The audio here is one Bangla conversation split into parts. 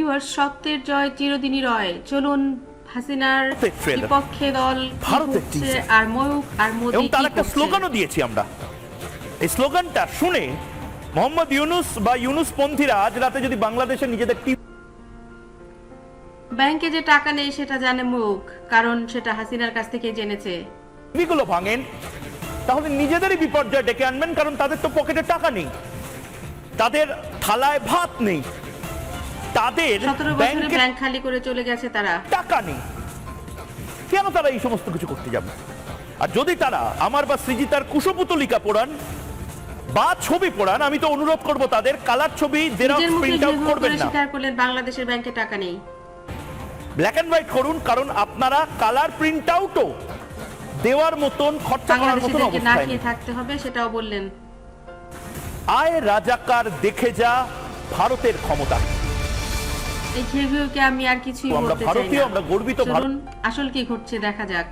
ভিউয়ার্স সত্যের জয় চিরদিনই রয়। চলুন হাসিনার বিপক্ষে দল ভারতের আর ময়ূক আর মোদি এবং তার একটা স্লোগানও দিয়েছি আমরা। এই স্লোগানটা শুনে মোহাম্মদ ইউনুস বা ইউনুস পন্থীরা আজ রাতে যদি বাংলাদেশে নিজেদের ব্যাংকে যে টাকা নেই সেটা জানে মুখ কারণ সেটা হাসিনার কাছ থেকে জেনেছে। টিভিগুলো ভাঙেন তাহলে নিজেদেরই বিপর্যয় ডেকে আনবেন কারণ তাদের তো পকেটে টাকা নেই। তাদের থালায় ভাত নেই। তাদের ব্যাংকে ব্যাংক খালি করে চলে গেছে তারা। টাকা নেই। কেন তারা এই সমস্ত কিছু করতে যাবে? আর যদি তারা আমার বা সৃজিতার কুশপুতলিকা পড়ান বা ছবি পড়ান আমি তো অনুরোধ করব তাদের কালার ছবি জেরক্স প্রিন্ট আউট করবেন না। স্বীকার করলেন বাংলাদেশের ব্যাংকে টাকা নেই। ব্ল্যাক অ্যান্ড হোয়াইট করুন কারণ আপনারা কালার প্রিন্ট আউটও দেওয়ার মতন খরচা করার মতন বাংলাদেশিদেরকে না থাকতে হবে সেটাও বললেন। আয় রাজাকার দেখে যা ভারতের ক্ষমতা। এই আমি আর কিছুই বলতে চাই না। আমরা গর্বিত চলুন আসল কি ঘটছে দেখা যাক।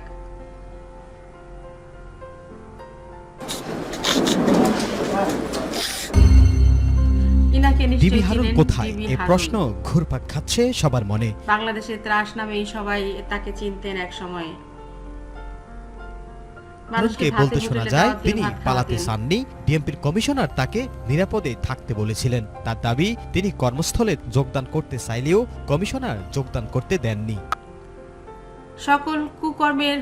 ইনাকে ডিবি নিশ্চয়ই হারুন কোথায়? ডিবি প্রশ্ন ঘুরপাক খাচ্ছে সবার মনে। বাংলাদেশের ত্রাস নামেই সবাই তাকে চিনতেন এক সময় হারুনকে বলতে শোনা যায় তিনি পালাতে চাননি। বিএনপির কমিশনার তাকে নিরাপদে থাকতে বলেছিলেন। তার দাবি তিনি কর্মস্থলে যোগদান করতে চাইলেও কমিশনার যোগদান করতে দেননি। সকল কুকর্মের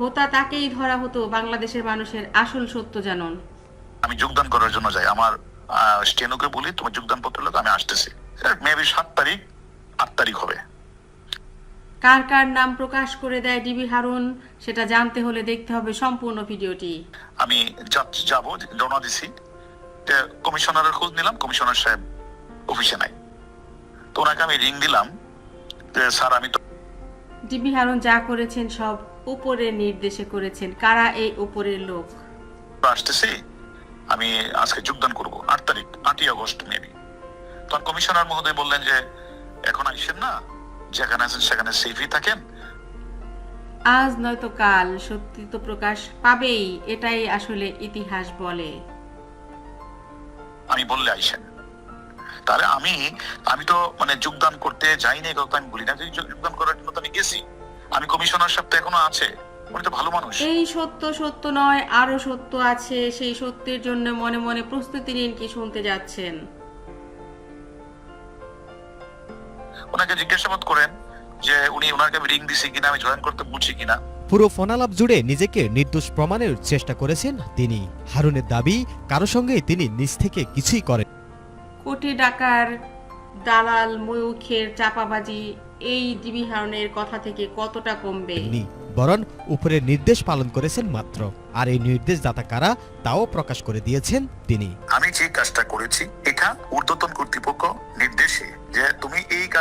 হোতা তাকেই ধরা হতো বাংলাদেশের মানুষের আসল সত্য জানুন। আমি যোগদান করার জন্য যাই। আমার স্টেনোকে বলি তোমার যোগদান পত্র লোক আমি আসতেছি মেবি সাত তারিখ আট তারিখ হবে কার কার নাম প্রকাশ করে দেয় ডিবি হারুন সেটা জানতে হলে দেখতে হবে সম্পূর্ণ ভিডিওটি। আমি যাব রওনা দিছি। কমিশনারের খোঁজ নিলাম কমিশনার সাহেব অফিসে নাই। তো ওনাকে আমি রিং দিলাম। যে স্যার আমি তো ডিবি হারুন যা করেছেন সব উপরের নির্দেশে করেছেন। কারা এই উপরের লোক? আসতেছি। আমি আজকে যোগদান করব আট তারিখ আটই আগস্ট মেবি তখন কমিশনার মহোদয় বললেন যে এখন আসছেন না? যেখানে আছেন সেখানে সেফই থাকেন? আজ নয়তো কাল সত্যি তো প্রকাশ পাবেই এটাই আসলে ইতিহাস বলে। আমি বললে আইসেন তাহলে আমি আমি তো মানে যোগদান করতে যাইনি কথা আমি বলি না। যোগদান করার জন্য তো আমি গেছি। আমি কমিশনার সাহেব তো এখনও আছে উনি তো ভালো মানুষ। এই সত্য সত্য নয় আরও সত্য আছে। সেই সত্যের জন্য মনে মনে প্রস্তুতি নিন কি শুনতে যাচ্ছেন। ওনাকে জিজ্ঞাসাবাদ করেন যে উনি ওনাকে আমি রিং দিছি কিনা আমি জয়েন করতে বলছি কিনা। পুরো ফোনালাপ জুড়ে নিজেকে নির্দোষ প্রমাণের চেষ্টা করেছেন তিনি। হারুনের দাবি কারও সঙ্গে তিনি নিজ থেকে কিছুই করেন কোটি টাকার দালাল ময়ূখের চাপাবাজি এই ডিবি হারনের কথা থেকে কতটা কমবে? নি বরং উপরের নির্দেশ পালন করেছেন মাত্র। আর এই নির্দেশ দাতা কারা তাও প্রকাশ করে দিয়েছেন তিনি। আমি যে কাজটা করেছি এটা ঊর্ধ্বতন কর্তৃপক্ষ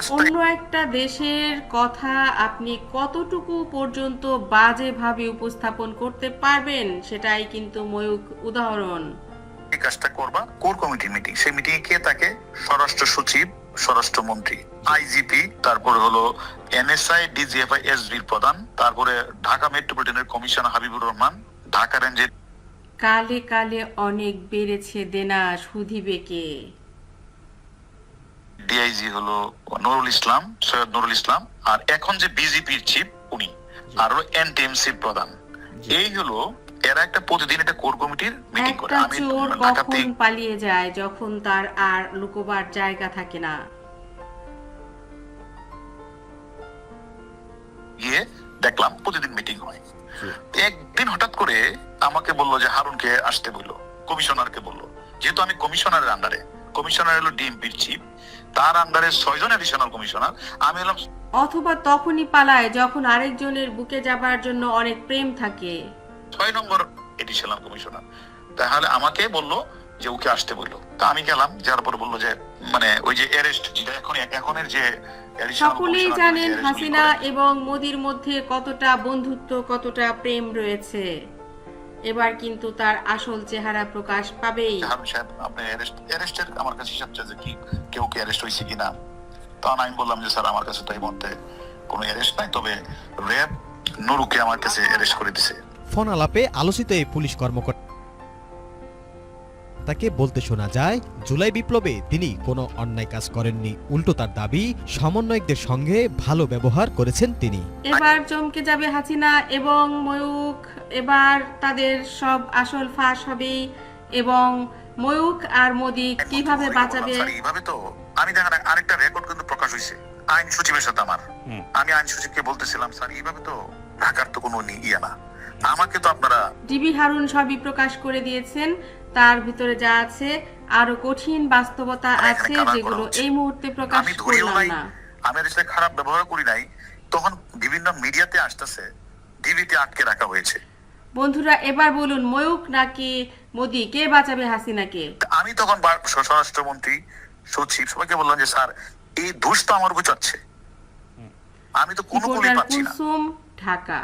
অন্য একটা দেশের কথা আপনি কতটুকু পর্যন্ত বাজেভাবে উপস্থাপন করতে পারবেন সেটাই কিন্তু ময়ূক উদাহরণ। কাজটা করবা কোর কমিটি মিটিং সেই মিটিং এ কে থাকে? স্বরাষ্ট্র সচিব স্বরাষ্ট্রমন্ত্রী আইজিপি তারপরে হলো এনএসআই ডিজিএফআই এসবির প্রধান তারপরে ঢাকা মেট্রোপলিটনের কমিশনার হাবিবুর রহমান ঢাকা রেঞ্জের কালে কালে অনেক বেড়েছে দেনা সুধিবে কে ডিআইজি হলো নুরুল ইসলাম সৈয়দ নুরুল ইসলাম আর এখন যে বিজেপির চিফ উনি। আর হলো এনটিএমসি প্রধান। এই হলো এরা একটা প্রতিদিন একটা কোর কমিটির মিটিং করে। আমি ঢাকাতে পালিয়ে যায় যখন তার আর লুকোবার জায়গা থাকে না? গিয়ে দেখলাম প্রতিদিন মিটিং হয়। একদিন হঠাৎ করে আমাকে বলল যে হারুনকে আসতে বলল কমিশনারকে বলল। যেহেতু আমি কমিশনারের আন্ডারে কমিশনার হলো ডিএমপির চিফ তার আন্ডারে ছয়জন অ্যাডিশনাল কমিশনার আমি হলাম অথবা তখনই পালায় যখন আরেকজনের বুকে যাবার জন্য অনেক প্রেম থাকে। ছয় নম্বর এডিশনাল কমিশনার তাহলে আমাকে বলল যে ওকে আসতে বলল। তা আমি গেলাম যার পর বলল যে মানে ওই যে অ্যারেস্ট যেটা এখন এখনের যে সকলেই জানেন হাসিনা এবং মোদির মধ্যে কতটা বন্ধুত্ব কতটা প্রেম রয়েছে। এবার কিন্তু তার আসল চেহারা প্রকাশ পাবেই। আপনি অ্যারেস্টের আমার কাছে হিসাব চাইছে কি কেউ কি অ্যারেস্ট হয়েছে কিনা? তখন আমি বললাম যে স্যার আমার কাছে তো এই মুহূর্তে কোনো অ্যারেস্ট নাই তবে র্যাব নুরুকে আমার কাছে অ্যারেস্ট করে দিছে। ফোন আলাপে আলোচিত এই পুলিশ কর্মকর্তা তাকে বলতে শোনা যায় জুলাই বিপ্লবে তিনি কোনো অন্যায় কাজ করেননি। উল্টো তার দাবি সমন্বয়কদের সঙ্গে ভালো ব্যবহার করেছেন তিনি। এবার চমকে যাবে হাসিনা এবং ময়ূক এবার তাদের সব আসল ফাঁস হবে এবং ময়ূক আর মোদি কীভাবে বাঁচাবে? এইভাবে তো আমি দেখেন আরেকটা রেকর্ড কিন্তু প্রকাশ হয়েছে আইন সচিবের সাথে আমার। আমি আইন সচিবকে বলতেছিলাম স্যার এইভাবে তো ঢাকার তো কোনো নি- ইয়ে না। আমাকে তো আপনারা ডিবি হারুন সবই প্রকাশ করে দিয়েছেন তার ভিতরে যা আছে আরও কঠিন বাস্তবতা আছে যেগুলো এই মুহূর্তে প্রকাশ করলাম না। আমি এর সাথে খারাপ ব্যবহার করি নাই তখন বিভিন্ন মিডিয়াতে আসতেছে ডিবিতে আটকে রাখা হয়েছে। বন্ধুরা এবার বলুন ময়ূক নাকি মোদি? কে বাঁচাবে হাসিনাকে? কে আমি তখন বার- স্বরাষ্ট্রমন্ত্রী সচিব সবাইকে বললাম যে স্যার এই দোষ তো আমার উপর চাচ্ছে আমি তো কোনো কুলি পাচ্ছি না। ঢাকা?